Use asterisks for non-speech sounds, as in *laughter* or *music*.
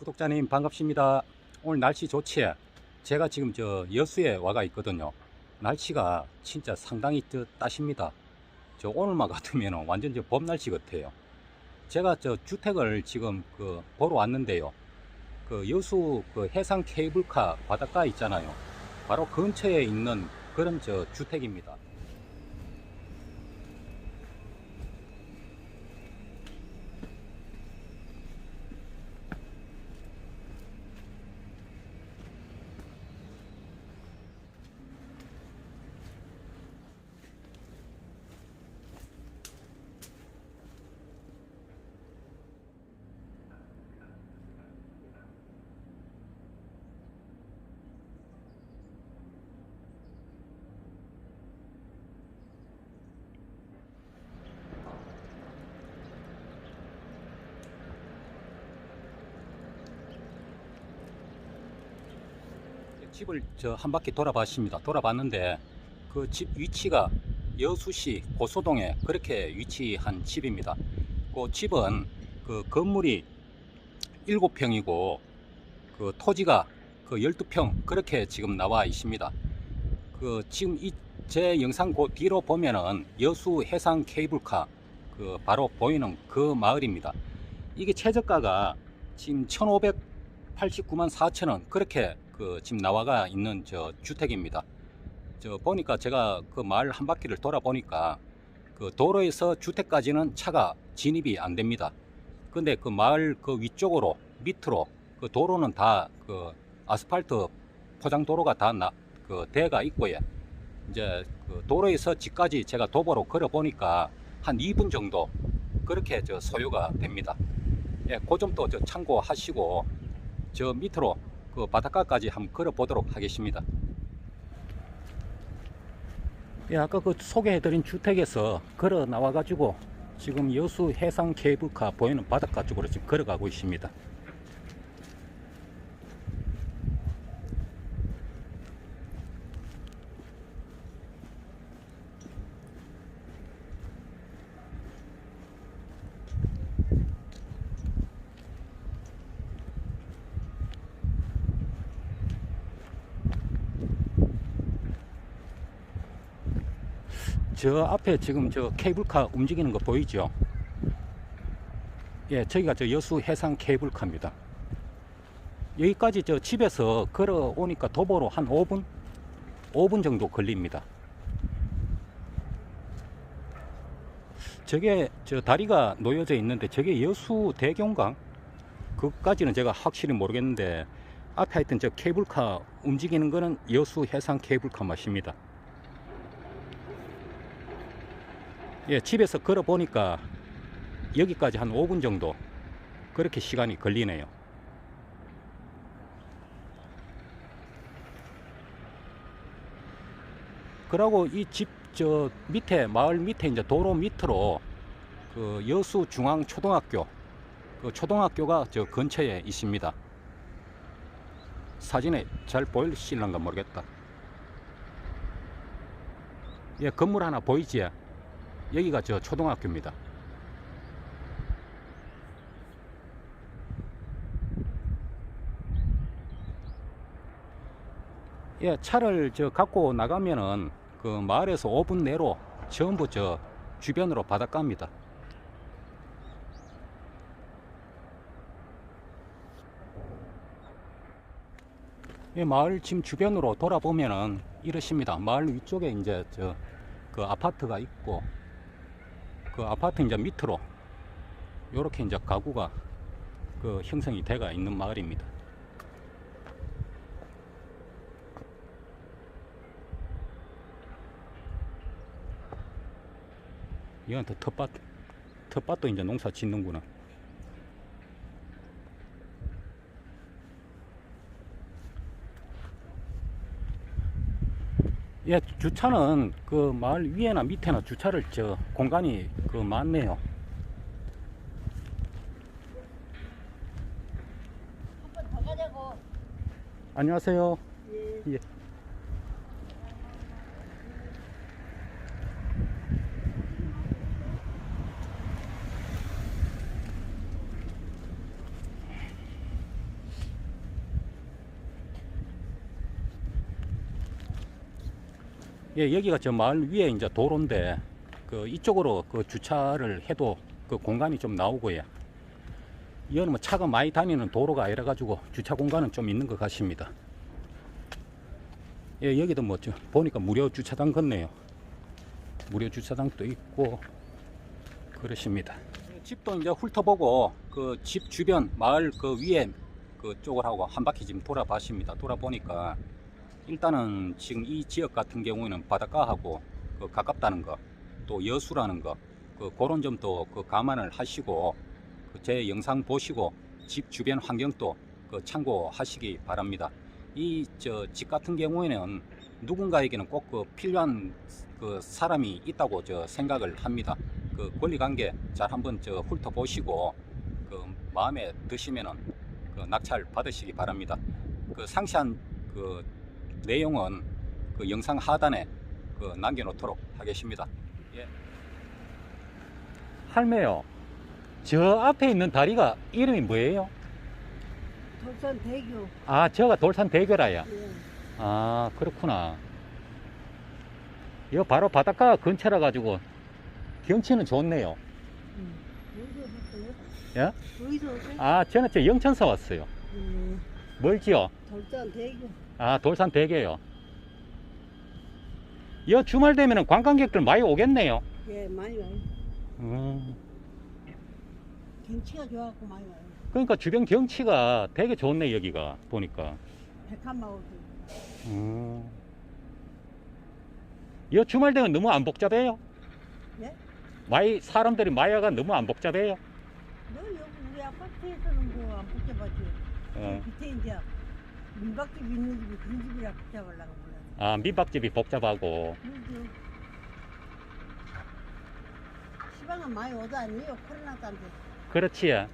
구독자님 반갑습니다. 오늘 날씨 좋지? 제가 지금 저 여수에 와가 있거든요. 날씨가 진짜 상당히 저 따십니다. 저 오늘만 *laughs* 같으면 완전 저 봄 날씨 같아요. 제가 저 주택을 지금 그 보러 왔는데요. 그 여수 그 해상 케이블카 바닷가 있잖아요. 바로 근처에 있는 그런 저 주택입니다. 집을 저 한 바퀴 돌아봤습니다. 돌아봤는데 그 집 위치가 여수시 고소동에 그렇게 위치한 집입니다. 그 집은 그 건물이 7평이고 그 토지가 그 12평 그렇게 지금 나와 있습니다. 그 지금 이 제 영상 그 뒤로 보면은 여수 해상 케이블카 그 바로 보이는 그 마을입니다. 이게 최저가가 지금 1,589만 4천 원 그렇게 그 지금 나와가 있는 저 주택입니다. 저 보니까 제가 그 마을 한 바퀴를 돌아보니까 그 도로에서 주택까지는 차가 진입이 안 됩니다. 근데 그 마을 그 위쪽으로 밑으로 그 도로는 다 그 아스팔트 포장 도로가 다그 대가 있고요. 이제 그 도로에서 집까지 제가 도보로 걸어 보니까 한 2분 정도 그렇게 저 소요가 됩니다. 예, 그 점도 저 참고하시고 저 밑으로 그 바닷가까지 한번 걸어 보도록 하겠습니다. 예, 아까 그 소개해드린 주택에서 걸어 나와가지고 지금 여수 해상 케이블카 보이는 바닷가 쪽으로 지금 걸어가고 있습니다. 저 앞에 지금 저 케이블카 움직이는 거 보이죠? 예, 저기가 저 여수 해상 케이블카입니다. 여기까지 저 집에서 걸어오니까 도보로 한 5분? 5분 정도 걸립니다. 저게 저 다리가 놓여져 있는데 저게 여수 대경강? 그까지는 제가 확실히 모르겠는데 앞에 하여튼 저 케이블카 움직이는 거는 여수 해상 케이블카 맛입니다. 예, 집에서 걸어 보니까 여기까지 한 5분 정도 그렇게 시간이 걸리네요. 그러고 이 집 저 밑에 마을 밑에 이제 도로 밑으로 그 여수 중앙 초등학교 그 초등학교가 저 근처에 있습니다. 사진에 잘 보일실란가 모르겠다. 예, 건물 하나 보이지? 여기가 저 초등학교입니다. 예, 차를 저 갖고 나가면은 그 마을에서 5분 내로 전부 저 주변으로 바닷가입니다. 이 마을 지금 주변으로 돌아보면은 이렇습니다. 마을 위쪽에 이제 저 그 아파트가 있고 그 아파트 이제 밑으로 요렇게 이제 가구가 그 형성이 돼가 있는 마을입니다. 이건 또 텃밭, 텃밭도 이제 농사 짓는구나. 예, 주차는 그 마을 위에나 밑에나 주차를 저 공간이 그 많네요. 한번더 가자고. 안녕하세요. 예. 예, 여기가 저 마을 위에 이제 도로인데 그 이쪽으로 그 주차를 해도 그 공간이 좀 나오고요. 이거는 뭐 차가 많이 다니는 도로가 아니라 가지고 주차 공간은 좀 있는 것 같습니다. 예, 여기도 뭐 저 보니까 무료 주차장 같네요. 무료 주차장도 있고 그렇습니다. 집도 이제 훑어보고 그 집 주변 마을 그 위에 그 쪽을 하고 한 바퀴 지금 돌아봤습니다. 돌아보니까 일단은 지금 이 지역 같은 경우에는 바닷가하고 그 가깝다는 거, 또 여수라는 거, 그 그런 점도 그 감안을 하시고 그 제 영상 보시고 집 주변 환경도 그 참고하시기 바랍니다. 이 저 집 같은 경우에는 누군가에게는 꼭 그 필요한 그 사람이 있다고 저 생각을 합니다. 그 권리 관계 잘 한번 저 훑어보시고 그 마음에 드시면은 그 낙찰 받으시기 바랍니다. 그 상세한 그 내용은 그 영상 하단에 그 남겨놓도록 하겠습니다. 예. 할매요. 저 앞에 있는 다리가 이름이 뭐예요? 돌산 대교. 아, 저가 돌산 대교라야. 예. 아, 그렇구나. 이거 바로 바닷가 근처라 가지고 경치는 좋네요. 음. 예? 어디서 오세요? 아, 저는 저 영천서 왔어요. 예. 멀지요? 돌산 대교. 아, 돌산 대교요. 이 주말 되면 관광객들 많이 오겠네요. 예, 많이 와요. 음, 경치가 좋아갖고 많이 와요. 그러니까 주변 경치가 되게 좋네, 여기가. 보니까. 백한마을도. 음. 이 주말 되면 너무 안 복잡해요? 예? 많이, 사람들이 마야가 너무 안 복잡해요? 너 여기 우리 아파트에서는 뭐 안 복잡하지. 어. 밑에 이제 민박집 있는 집이 그 집이라 복잡하려고 몰라. 아, 민박집이 복잡하고. 그래도 시방은 많이 오도 아니에요. 코로나 때인데. 그렇지. 예.